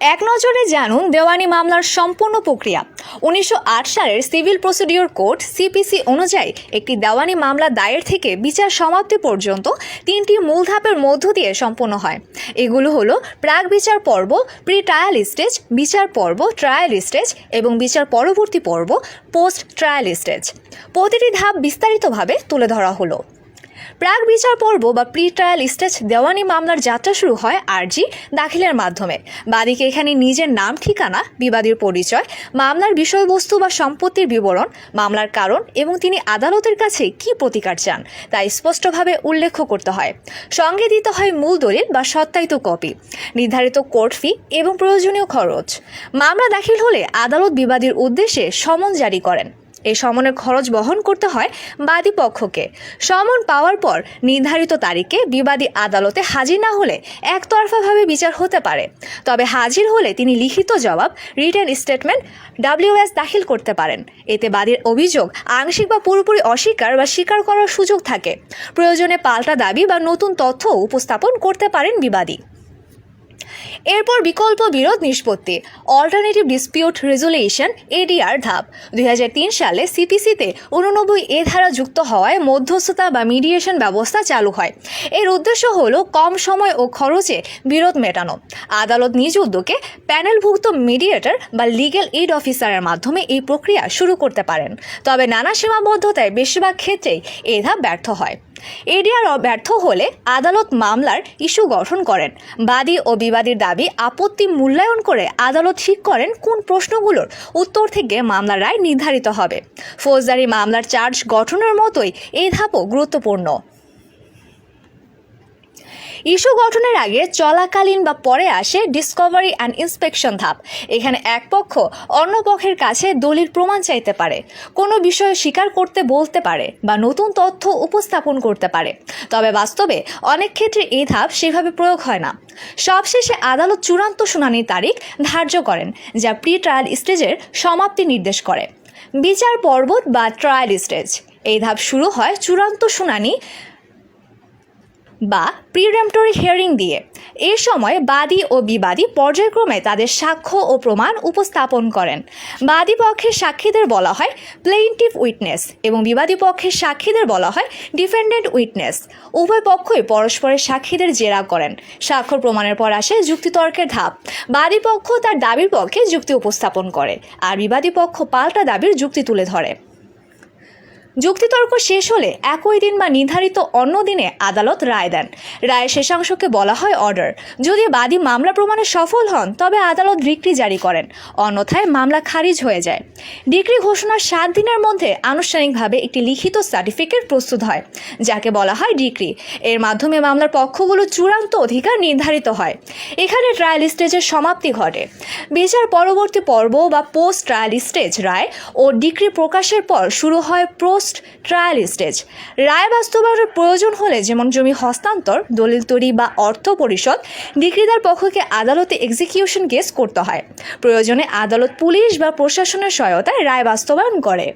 এক নজরে জানুন দেওয়ানি মামলার সম্পূর্ণ প্রক্রিয়া। উনিশশো আট সালের সিভিল প্রসিডিওর কোড সিপিসি অনুযায়ী একটি দেওয়ানি মামলা দায়ের থেকে বিচার সমাপ্তি পর্যন্ত তিনটি মূল ধাপের মধ্য দিয়ে সম্পন্ন হয়। এগুলো হলো প্রাক বিচার পর্ব প্রি ট্রায়াল স্টেজ বিচার পর্ব ট্রায়াল স্টেজ এবং বিচার পরবর্তী পর্ব পোস্ট ট্রায়াল স্টেজ প্রতিটি ধাপ বিস্তারিতভাবে তুলে ধরা হলো। প্রাক বিচার পর্ব বা প্রি ট্রায়াল স্টেজ দেওয়ানি মামলার যাত্রা শুরু হয় আরজি দাখিলের মাধ্যমে। বাদীকে এখানে নিজের নাম, ঠিকানা, বিবাদীর পরিচয়, মামলার বিষয়বস্তু বা সম্পত্তির বিবরণ, মামলার কারণ এবং তিনি আদালতের কাছে কি প্রতিকার চান তা স্পষ্টভাবে উল্লেখ করতে হয়। সঙ্গে দিতে হয় মূল দলিল বা সত্যায়িত কপি, নির্ধারিত কোর্ট ফি এবং প্রয়োজনীয় খরচ। মামলা দাখিল হলে আদালত বিবাদীর উদ্দেশ্যে সমন জারি করেন। এই সমনের খরচ বহন করতে হয় বাদী পক্ষকে। সমন পাওয়ার পর নির্ধারিত তারিখে বিবাদী আদালতে হাজির না হলে একতরফাভাবে বিচার হতে পারে। তবে হাজির হলে তিনি লিখিত জবাব রিটেন স্টেটমেন্ট ডাব্লিউএস দাখিল করতে পারেন। এতে বাদীর অভিযোগ আংশিক বা পুরোপুরি অস্বীকার বা স্বীকার করার সুযোগ থাকে। প্রয়োজনে পাল্টা দাবি বা নতুন তথ্য উপস্থাপন করতে পারেন বিবাদী। এরপর বিকল্প বিরোধ নিষ্পত্তি। অল্টারনেটিভ ডিসপিউট রেজুলেশন এডিআর ধাপ। দুই হাজার তিন সালে সিপিসিতে উননব্বই এ ধারা যুক্ত হওয়ায় মধ্যস্থতা বা মিডিয়েশন ব্যবস্থা চালু হয়। এর উদ্দেশ্য হল কম সময় ও খরচে বিরোধ মেটানো। আদালত নিজ উদ্যোগে প্যানেলভুক্ত মিডিয়েটর বা লিগ্যাল এইড অফিসারের মাধ্যমে এই প্রক্রিয়া শুরু করতে পারেন। তবে নানা সীমাবদ্ধতায় বেশিরভাগ ক্ষেত্রেই এ ধাপ ব্যর্থ হয়। এডিআর ব্যর্থ হলে আদালত মামলার ইস্যু গঠন করেন। বাদী ও বিবাদীর দাবি আপত্তি মূল্যায়ন করে আদালত ঠিক করেন কোন প্রশ্নগুলোর উত্তর থেকে মামলার রায় নির্ধারিত হবে। ফৌজদারি মামলার চার্জ গঠনের মতোই এই ধাপও গুরুত্বপূর্ণ। ইস্যু গঠনের আগে চলাকালীন বা পরে আসে ডিসকভারি অ্যান্ড ইন্সপেকশন ধাপ। এখানে এক পক্ষ অন্য পক্ষের কাছে দলিল প্রমাণ চাইতে পারে, কোনো বিষয় স্বীকার করতে বলতে পারে বা নতুন তথ্য উপস্থাপন করতে পারে। তবে বাস্তবে অনেক ক্ষেত্রে এই ধাপ সেভাবে প্রয়োগ হয় না। সবশেষে আদালত চূড়ান্ত শুনানির তারিখ ধার্য করেন, যা প্রি ট্রায়াল স্টেজের সমাপ্তি নির্দেশ করে। বিচার পর্বত বা ট্রায়াল স্টেজ এই ধাপ শুরু হয় চূড়ান্ত শুনানি বা প্রিরেমটরি হিয়ারিং দিয়ে। এ সময় বাদী ও বিবাদী পর্যায়ক্রমে তাদের সাক্ষ্য ও প্রমাণ উপস্থাপন করেন। বাদী পক্ষের সাক্ষীদের বলা হয় প্লেইনটিভ উইটনেস এবং বিবাদী পক্ষের সাক্ষীদের বলা হয় ডিফেন্ডেন্ট উইটনেস উভয় পক্ষই পরস্পরের সাক্ষীদের জেরা করেন। স্বাক্ষর প্রমাণের পর আসে যুক্তিতর্কের ধাপ। বাদী পক্ষ তার দাবির পক্ষে যুক্তি উপস্থাপন করে, আর বিবাদী পক্ষ পাল্টা দাবির যুক্তি তুলে ধরে। যুক্তিতর্ক শেষ হলে একই দিন বা নির্ধারিত অন্য দিনে আদালত রায় দেন। রায়ের শেষাংশকে বলা হয় অর্ডার। যদি বাদী মামলা প্রমাণে সফল হন, তবে আদালত ডিক্রি জারি করেন। অন্যথায় মামলা খারিজ হয়ে যায়। ডিক্রি ঘোষণার সাত দিনের মধ্যে আনুষ্ঠানিকভাবে একটি লিখিত সার্টিফিকেট প্রস্তুত হয়, যাকে বলা হয় ডিক্রি। এর মাধ্যমে মামলার পক্ষগুলো চূড়ান্ত অধিকার নির্ধারিত হয়। এখানে ট্রায়াল স্টেজের সমাপ্তি ঘটে। বিচার পরবর্তী পর্ব বা পোস্ট ট্রায়াল স্টেজ রায় ও ডিক্রি প্রকাশের পর শুরু হয় পোস্ট ট্রায়াল স্টেজ রায় বাস্তবায়নের প্রয়োজন হলে যেমন জমি হস্তান্তর, দলিল তৈরি বা অর্থ পরিষদ ডিক্রিদার পক্ষকে আদালতে এক্সিকিউশন কেস করতে হয়। প্রয়োজনে আদালত পুলিশ বা প্রশাসনের সহায়তায় রায় বাস্তবায়ন করে।